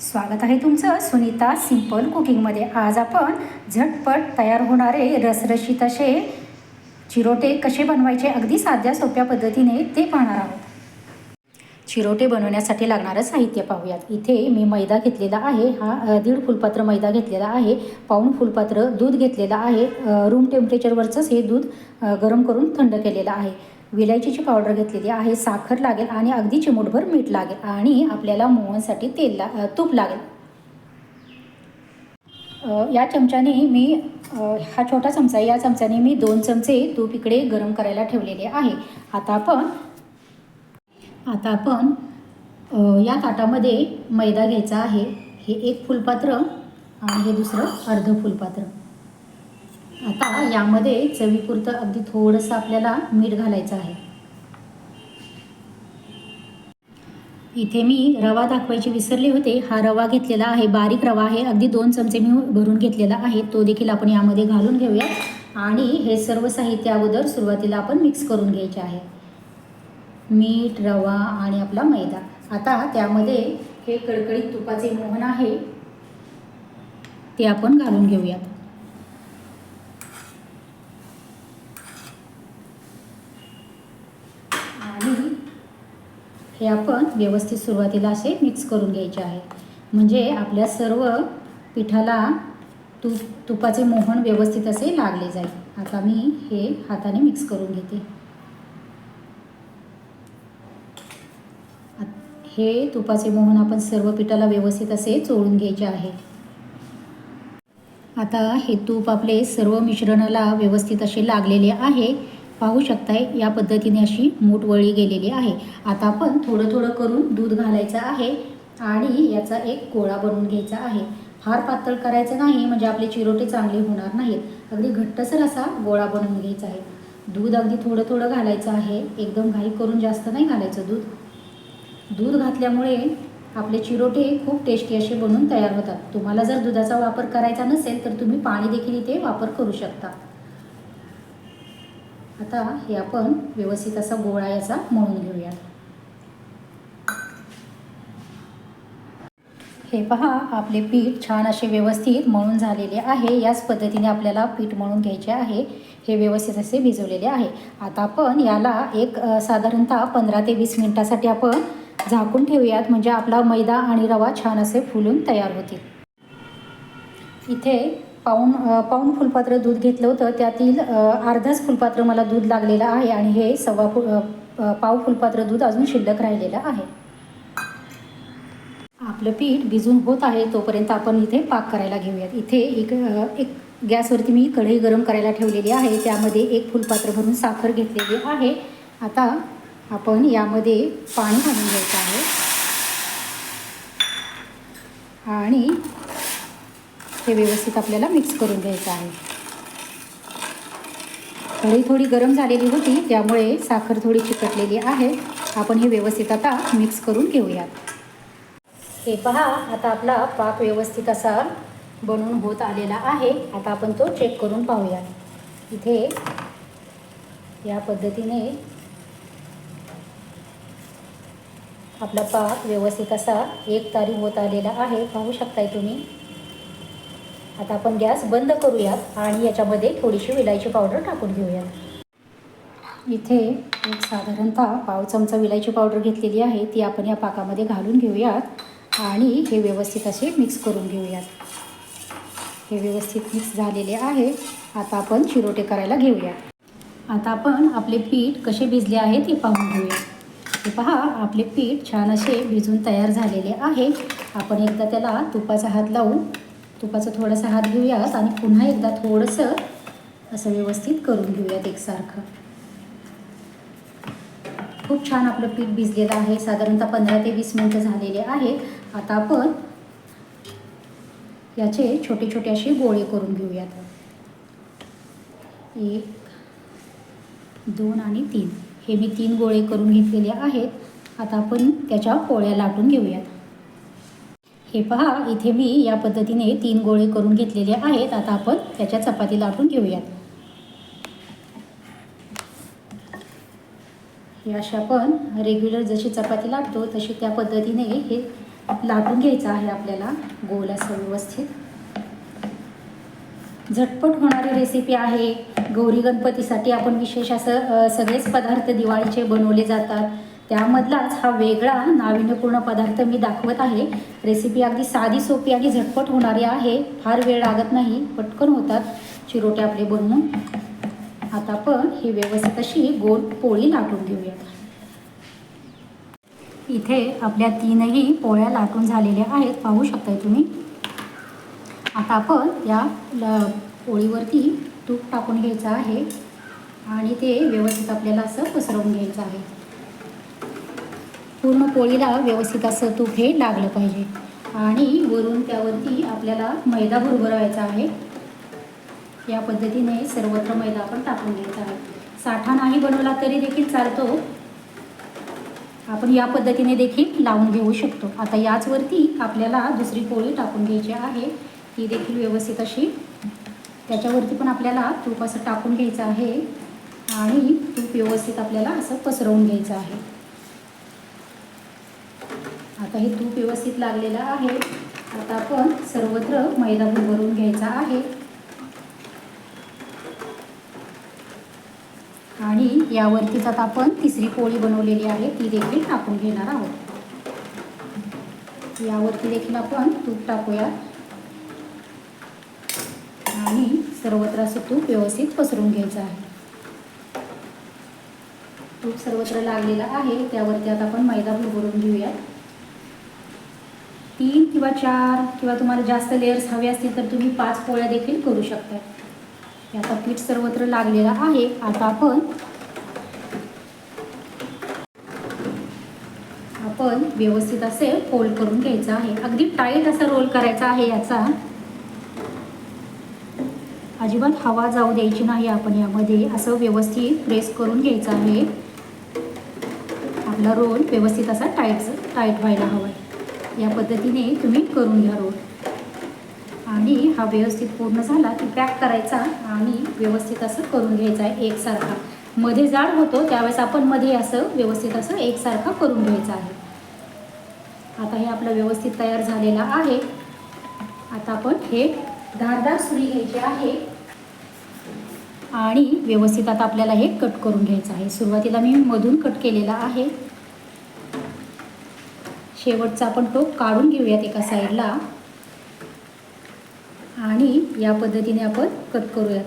स्वागत आहे तुमचं सुनीता सिंपल कुकिंगमध्ये. आज आपण झटपट तयार होणारे रसरशीत असे चिरोटे कसे बनवायचे अगदी साध्या सोप्या पद्धतीने ते पाहणार आहोत. चिरोटे बनवण्यासाठी लागणारं साहित्य पाहूयात. इथे मी मैदा घेतलेला आहे हा दीड फुलपात्र मैदा घेतलेला आहे पाऊण फुलपात्र दूध घेतलेलं आहे रूम टेम्परेचरवरचंच हे दूध गरम करून थंड केलेलं आहे. विलायचीची पावडर घेतलेली आहे साखर लागेल आणि अगदी चिमूटभर मीठ लागेल आणि आपल्याला मोहनसाठी तेल ला तूप लागेल. या चमच्याने मी हा छोटा चमचा या चमच्याने मी दोन चमचे तूप इकडे गरम करायला ठेवलेले आहे. आता आपण आता आपण या ताटामध्ये मैदा घ्यायचा आहे. हे एक फुलपात्र आणि हे दुसरं अर्ध फुलपात्र. आता यामध्ये चवीपुरतं अगदी थोडंसं आपल्याला मीठ घालायचं आहे. इथे मी रवा दाखवायची विसरले होते. हा रवा घेतलेला आहे बारीक रवा आहे. अगदी दोन चमचे मी भरून घेतलेला आहे. तो देखील आपण यामध्ये घालून घेऊया. आणि हे सर्व साहित्य अगोदर सुरुवातीला आपण मिक्स करून घ्यायचे आहे. मीठ रवा आणि आपला मैदा. आता त्यामध्ये हे कडकडीत तुपाचे मोहन आहे. ते आपण घालून घेऊयात आणि हे आपण व्यवस्थित सुरुवातीला असे मिक्स करून घ्यायचे आहे. म्हणजे आपल्या सर्व पिठाला तूप तुपाचे मोहन व्यवस्थित असे लागले जाईल. आता मी हे हाताने मिक्स करून घेते. हे तुपाचे मोहन आपण सर्व पिठाला व्यवस्थित असे चोळून घ्यायचे आहे. आता हे तूप आपले सर्व मिश्रणाला व्यवस्थित असे लागलेले आहे. पाहू शकताय या पद्धतीने अशी मूठ वळी गेलेली आहे. आता आपण थोडं थोडं करून दूध घालायचं आहे आणि याचा एक गोळा बनवून घ्यायचा आहे. फार पातळ करायचं नाही म्हणजे आपले चिरोटे चांगले होणार नाहीत. अगदी घट्टसर असा गोळा बनवून घ्यायचा आहे. दूध अगदी थोडं थोडं घालायचं आहे. एकदम घाई करून जास्त नाही घालायचं दूध. दूध घातल्यामुळे आपले चिरोटे खूप टेस्टी असे बनून तयार होतात. तुम्हाला जर दुधाचा वापर करायचा नसेल तर तुम्ही पाणी देखील इथे वापर करू शकता. आता हे आपण व्यवस्थित असा गोळा याचा मळून घेऊया हे पहा आपले पीठ छान असे व्यवस्थित मळून झालेले आहे. याच पद्धतीने आपल्याला पीठ मळून घ्यायचे आहे. हे व्यवस्थित असे भिजवलेले आहे. आता आपण याला एक साधारणतः पंधरा ते वीस मिनिटासाठी आपण झाकून ठेवूयात. म्हणजे आपला मैदा आणि रवा छान असे फुलून तयार होतील. इथे पाऊण पाऊन पाऊण फुलपात्र दूध घेतलं होतं. त्यातील अर्धाच फुलपात्र मला दूध लागलेलं आहे आणि हे सव्वा फुल पाव फुलपात्र दूध अजून शिल्लक राहिलेलं आहे. आपलं पीठ भिजून होत आहे तोपर्यंत आपण इथे पाक करायला घेऊयात. इथे एक एक गॅसवरती मी कढई गरम करायला ठेवलेली आहे. त्यामध्ये एक फुलपात्र भरून साखर घेतलेली आहे. आता आपण यामध्ये पाणी घालून घ्यायचं आहे. आणि हे व्यवस्थित आपल्याला मिक्स करून घ्यायचं आहे. थोडी थोडी गरम झालेली होती त्यामुळे साखर थोडी चिकटलेली आहे. आपण हे व्यवस्थित आता मिक्स करून घेऊयात. हे पहा आता आपला पाक व्यवस्थित असा बनवून होत आलेला आहे. आता आपण तो चेक करून पाहूया इथे या पद्धतीने आपला पाक व्यवस्थित असा एक तारी होत आलेला आहे. पाहू शकताय तुम्ही? आता आपण गॅस बंद करूयात आणि याच्यामध्ये थोडीशी विलायची पावडर टाकून घेऊयात. इथे एक साधारणतः पाव चमचा विलायची पावडर घेतलेली आहे ती आपण या पाकामध्ये घालून घेऊयात आणि हे व्यवस्थित असे मिक्स करून घेऊयात. हे व्यवस्थित मिक्स झालेले आहे. आता आपण चिरोटे करायला घेऊयात. आता आपण आपले पीठ कसे भिजले आहे ते पाहून घेऊया हे पहा आपले पीठ छान असे भिजून तयार झालेले आहे. आपण एकदा त्याला तुपाचा हात लावून तुपाचा थोडासा हात घेऊयात आणि पुन्हा एकदा थोडंसं असं व्यवस्थित करून घेऊयात एकसारखं. खूप छान आपलं पीठ भिजलेलं आहे. साधारणतः पंधरा ते वीस मिनटं झालेले आहेत आता आपण याचे छोटे छोटे असे गोळे करून घेऊयात. एक दोन आणि तीन. हे मी तीन गोळे करून घेतलेले आहेत. आता आपण त्याच्या पोळ्या लाटून घेऊयात. हे पहा इथे मी या पद्धतीने तीन गोळे करून घेतलेले आहेत. आता आपण त्याच्या चपाती लाटून घेऊयात. हे अशा आपण रेग्युलर जशी चपाती लाटतो तशी त्या पद्धतीने हे लाटून घ्यायचं आहे आपल्याला. गोल असं व्यवस्थित. झटपट होणारी रेसिपी आहे. गौरी गणपतीसाठी आपण विशेष असं सगळेच पदार्थ दिवाळीचे बनवले जातात. त्यामधलाच हा वेगळा नाविन्यपूर्ण पदार्थ मी दाखवत आहे. रेसिपी अगदी साधी सोपी आणि झटपट होणारी आहे. फार वेळ लागत नाही. पटकन होतात चिरोटे आपले बनवून. आता आपण ही व्यवस्थित अशी गोल पोळी लाटून घेऊयात इथे आपल्या तीनही पोळ्या लाटून झालेल्या आहेत. पाहू शकताय तुम्ही. आता आपण या पोळीवरती तूप टाकून घ्यायचं आहे. आणि ते व्यवस्थित आपल्याला असं पसरवून घ्यायचं आहे. पूर्ण पोळीला व्यवस्थित असं तूप हे लागलं पाहिजे. आणि वरून त्यावरती आपल्याला मैदा भुरभुरायचा आहे. या पद्धतीने सर्वत्र मैदा आपण टाकून घ्यायचा आहे. साठा नाही बनवला तरी देखील चालतो. आपण या पद्धतीने देखील लावून घेऊ शकतो. आता याचवरती आपल्याला दुसरी पोळी टाकून घ्यायची आहे. ती देखील व्यवस्थित अशी. त्याच्यावरती पण आपल्याला तूप असं टाकून घ्यायचं आहे. आणि तूप व्यवस्थित आपल्याला असं पसरवून घ्यायचं आहे. आता हे तूप व्यवस्थित लागलेलं आहे. आता आपण सर्वत्र मैदा भरून घ्यायचा आहे. आणि यावरतीच आता आपण तिसरी पोळी बनवलेली आहे ती देखील टाकून घेणार आहोत. यावरती देखील आपण तूप टाकूया आणि सर्वत्र असं तूप व्यवस्थित पसरून घ्यायचं आहे. तूप सर्वत्र लागलेलं आहे त्यावरती आता आपण मैदा भरभरून घेऊया तीन किंवा चार किंवा तुम्हाला जास्त लेअर्स हवे असतील तर तुम्ही पाच पोळ्या देखील करू शकता. याचा पीठ सर्वत्र लागलेला आहे. आता आपण आपण व्यवस्थित असे फोल्ड करून घ्यायचं आहे. अगदी टाईट असा रोल करायचा आहे याचा. अजिबात हवा जाऊ द्यायची नाही आपण यामध्ये. असं व्यवस्थित प्रेस करून घ्यायचं आहे. आपला रोल व्यवस्थित असा टाईट टाईट व्हायला हवा आहे. या पद्धतीने तुम्ही करून घ्या रोल. आणि हा व्यवस्थित पूर्ण झाला की पॅक करायचा आणि व्यवस्थित असं करून घ्यायचा आहे एकसारखा. मध्ये जाड होतो त्यावेळेस आपण मध्ये असं व्यवस्थित असं एकसारखा करून घ्यायचं आहे. आता हे आपलं व्यवस्थित तयार झालेलं आहे. आता आपण हे धारदार सुरी घ्यायची आहे. आणि व्यवस्थित आता आपल्याला हे कट करून घ्यायचं आहे. सुरुवातीला मी मधून कट केलेला आहे. शेवटचा आपण टोप काढून घेऊयात एका साईडला. आणि या पद्धतीने आपण कट करूयात.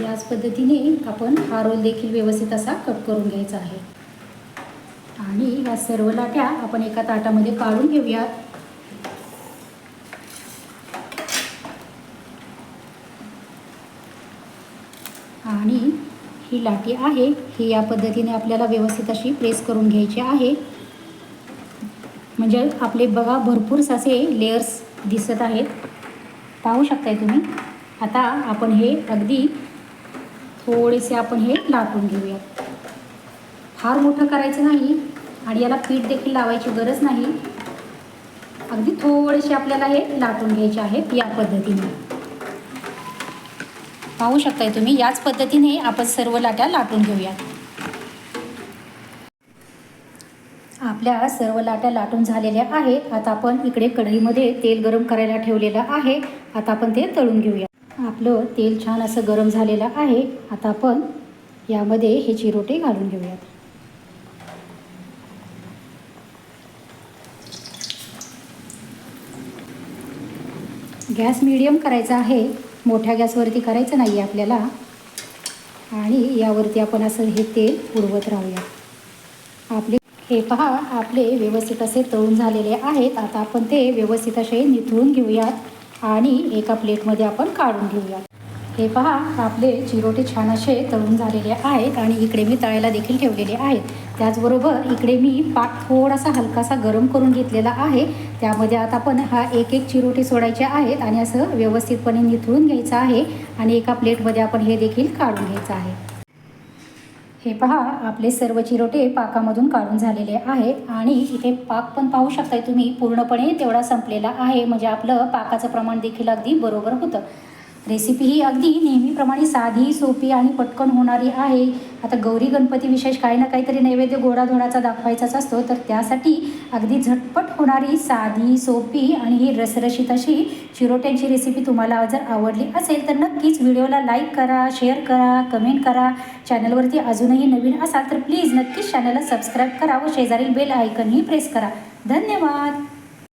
याच पद्धतीने आपण हा रोल देखील व्यवस्थित असा कट करून घ्यायचा आहे. आणि ह्या सर्व लाट्या आपण एका ताटामध्ये काढून घेऊयात आणि ही लाटी आहे. ही या पद्धतीने आपल्याला व्यवस्थित अशी प्रेस करून घ्यायची आहे. म्हणजे आपले बघा भरपूर असे लेयर्स दिसत आहेत. पाहू शकताय तुम्ही? आता आपण हे अगदी थोडेसे आपण हे लाटून घेऊयात. फार मोठं करायचं नाही आणि याला पीठ देखील लावायची गरज नाही. अगदी थोडेसे आपल्याला हे लाटून घ्यायचे आहेत या पद्धतीने. पाहू शकताय तुम्ही. याच पद्धतीने आपण सर्व लाट्या लाटून घेऊयात. आपल्या सर्व लाट्या लाटून झालेल्या आहेत. आता आपण इकडे कढईमध्ये तेल गरम करायला ठेवलेलं आहे. आता आपण ते तळून घेऊया. आपलं तेल छान असं गरम झालेलं आहे. आता आपण यामध्ये हे चिरोटे घालून घेऊयात. गॅस मिडियम करायचा आहे. मोठ्या गॅसवरती करायचं नाही आहे आपल्याला. आणि यावरती आपण असं हे तेल उडवत राहूया. आपले हे पहा आपले व्यवस्थित असे तळून झालेले आहेत. आता आपण ते व्यवस्थित असे निथळून घेऊयात आणि एका प्लेटमध्ये आपण काढून घेऊयात. हे पहा आपले चिरोटे छान असे तळून झालेले आहेत आणि इकडे मी तळायला देखील ठेवलेले आहेत. त्याचबरोबर इकडे मी पाक थोडासा हलकासा गरम करून घेतलेला आहे. त्यामध्ये आता आपण हा एक एक चिरोटे सोडायचे आहेत आणि असं व्यवस्थितपणे निथळून घ्यायचं आहे आणि एका प्लेटमध्ये आपण हे देखील काढून घ्यायचं आहे. हे पहा आपले सर्व चिरोटे पाकामधून काढून झालेले आहेत आणि इथे पाक पण पाहू शकताय तुम्ही पूर्णपणे तेवढा संपलेला आहे. म्हणजे आपलं पाकाचं प्रमाण देखील अगदी बरोबर होतं. रेसिपी ही अगदी नेहमीप्रमाणे साधी सोपी आणि पटकन होणारी आहे. आता गौरी गणपती विशेष काही ना काहीतरी नैवेद्य गोडाधोडाचा दाखवायचाच असतो तर त्यासाठी अगदी झटपट होणारी साधी सोपी आणि ही रसरशीत अशी चिरोट्यांची रेसिपी तुम्हाला जर आवडली असेल तर नक्कीच व्हिडिओला लाईक करा शेअर करा कमेंट करा. चॅनलवरती अजूनही नवीन असाल तर प्लीज नक्कीच चॅनलला सबस्क्राईब करा व शेजारील बेल आयकनही प्रेस करा. धन्यवाद!